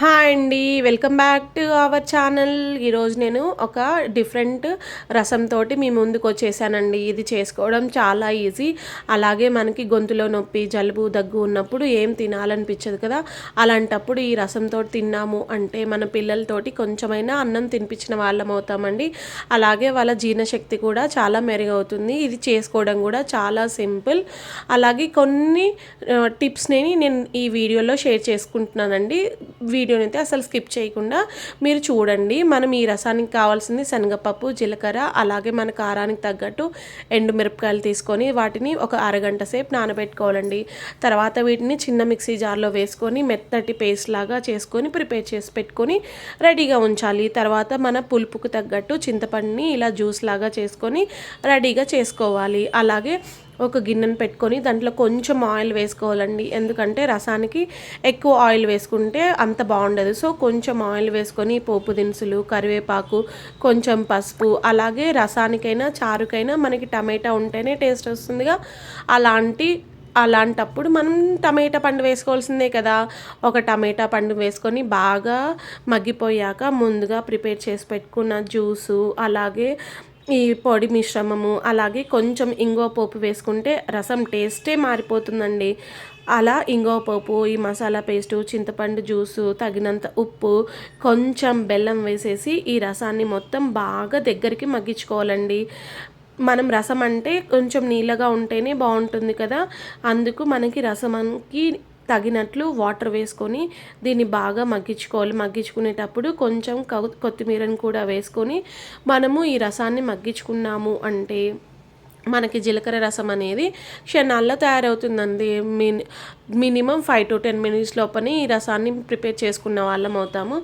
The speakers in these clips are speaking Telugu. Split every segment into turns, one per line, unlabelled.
హాయ్ అండి welcome back to our channel. ఈరోజు నేను ఒక డిఫరెంట్ రసంతో మీ ముందుకు వచ్చేసానండి. ఇది చేసుకోవడం చాలా ఈజీ. అలాగే మనకి గొంతులో నొప్పి జలుబు దగ్గు ఉన్నప్పుడు ఏం తినాలనిపించదు కదా? అలాంటప్పుడు ఈ రసంతో తిన్నాము అంటే మన పిల్లలతోటి కొంచెమైనా అన్నం తినిపించిన వాళ్ళం అవుతామండి. అలాగే వాళ్ళ జీర్ణశక్తి కూడా చాలా మెరుగవుతుంది. ఇది చేసుకోవడం కూడా చాలా సింపుల్. అలాగే కొన్ని టిప్స్ని నేను ఈ వీడియోలో షేర్ చేసుకుంటున్నానండి. వీడియోని అయితే అసలు స్కిప్ చేయకుండా మీరు చూడండి. మనం ఈ రసానికి కావాల్సింది శనగపప్పు జీలకర్ర అలాగే మన కారానికి తగ్గట్టు ఎండుమిరపకాయలు తీసుకొని వాటిని ఒక అరగంట సేపు నానబెట్టుకోవాలండి. తర్వాత వీటిని చిన్న మిక్సీ జార్లో వేసుకొని మెత్తటి పేస్ట్ లాగా చేసుకొని ప్రిపేర్ చేసి పెట్టుకొని రెడీగా ఉంచాలి. తర్వాత మన పులుపుకు తగ్గట్టు చింతపండుని ఇలా జ్యూస్ లాగా చేసుకొని రెడీగా చేసుకోవాలి. అలాగే ఒక గిన్నెను పెట్టుకొని దాంట్లో కొంచెం ఆయిల్ వేసుకోవాలండి. ఎందుకంటే రసానికి ఎక్కువ ఆయిల్ వేసుకుంటే అంత బాగుండదు. సో కొంచెం ఆయిల్ వేసుకొని పోపు దినుసులు కరివేపాకు కొంచెం పసుపు అలాగే రసానికైనా చారుకైనా మనకి టమాటా ఉంటేనే టేస్ట్ వస్తుందిగా. అలాంటి అలాంటప్పుడు మనం టమాటా పండు వేసుకోవాల్సిందే కదా. ఒక టమాటా పండు వేసుకొని బాగా మగ్గిపోయాక ముందుగా ప్రిపేర్ చేసి పెట్టుకున్న జ్యూసు అలాగే ఈ పొడి మిశ్రమము అలాగే కొంచెం ఇంగో పోపు వేసుకుంటే రసం టేస్టే మారిపోతుందండి. అలా ఇంగో పోపు ఈ మసాలా పేస్టు చింతపండు జ్యూసు తగినంత ఉప్పు కొంచెం బెల్లం వేసేసి ఈ రసాన్ని మొత్తం బాగా దగ్గరికి మగ్గించుకోవాలండి. మనం రసం అంటే కొంచెం నీళ్ళగా ఉంటేనే బాగుంటుంది కదా. అందుకు మనకి రసంకి తగినట్లు వాటర్ వేసుకొని దీన్ని బాగా మగ్గించుకోవాలి. మగ్గించుకునేటప్పుడు కొంచెం కొత్తిమీరని కూడా వేసుకొని మనము ఈ రసాన్ని మగ్గించుకున్నాము అంటే మనకి జీలకర్ర రసం అనేది క్షణాల్లో తయారవుతుందండి. Mini minimum five to ten minutes లోపని ఈ రసాన్ని ప్రిపేర్ చేసుకున్న వాళ్ళం అవుతాము.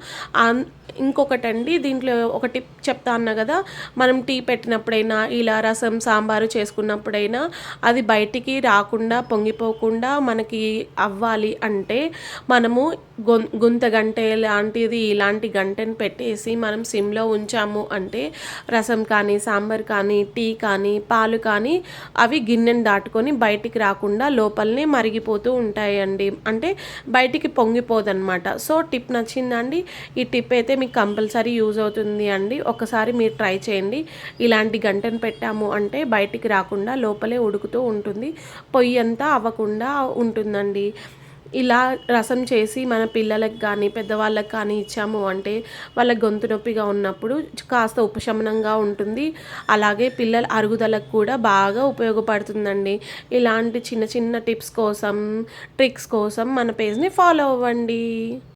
ఇంకొకటండి దీంట్లో ఒక టిప్ చెప్తా అన్నా కదా మనం టీ పెట్టినప్పుడైనా ఇలా రసం సాంబారు చేసుకున్నప్పుడైనా అది బయటికి రాకుండా పొంగిపోకుండా మనకి అవ్వాలి అంటే మనము గొ గుంత గంటె లాంటిది ఇలాంటి గంటెను పెట్టేసి మనం సిమ్లో ఉంచాము అంటే రసం కానీ సాంబార్ కానీ టీ కానీ పాలు కానీ అవి గిన్నెని దాటుకొని బయటికి రాకుండా లోపలనే మరిగిపోతూ ఉంటాయండి. అంటే బయటికి పొంగిపోదన్నమాట. సో టిప్ నచ్చిందండి. ఈ టిప్ అయితే మీకు కంపల్సరీ యూజ్ అవుతుంది అండి. ఒకసారి మీరు ట్రై చేయండి. ఇలాంటి గంటను పెట్టాము అంటే బయటికి రాకుండా లోపలే ఉడుకుతూ ఉంటుంది. పొయ్యి అంతా అవ్వకుండా ఉంటుందండి. ఇలా రసం చేసి మన పిల్లలకు కానీ పెద్దవాళ్ళకి కానీ ఇచ్చాము అంటే వాళ్ళ గొంతు నొప్పిగా ఉన్నప్పుడు కాస్త ఉపశమనంగా ఉంటుంది. అలాగే పిల్లల అరుగుదలకు కూడా బాగా ఉపయోగపడుతుందండి. ఇలాంటి చిన్న చిన్న టిప్స్ కోసం ట్రిక్స్ కోసం మన పేజ్ని ఫాలో అవ్వండి.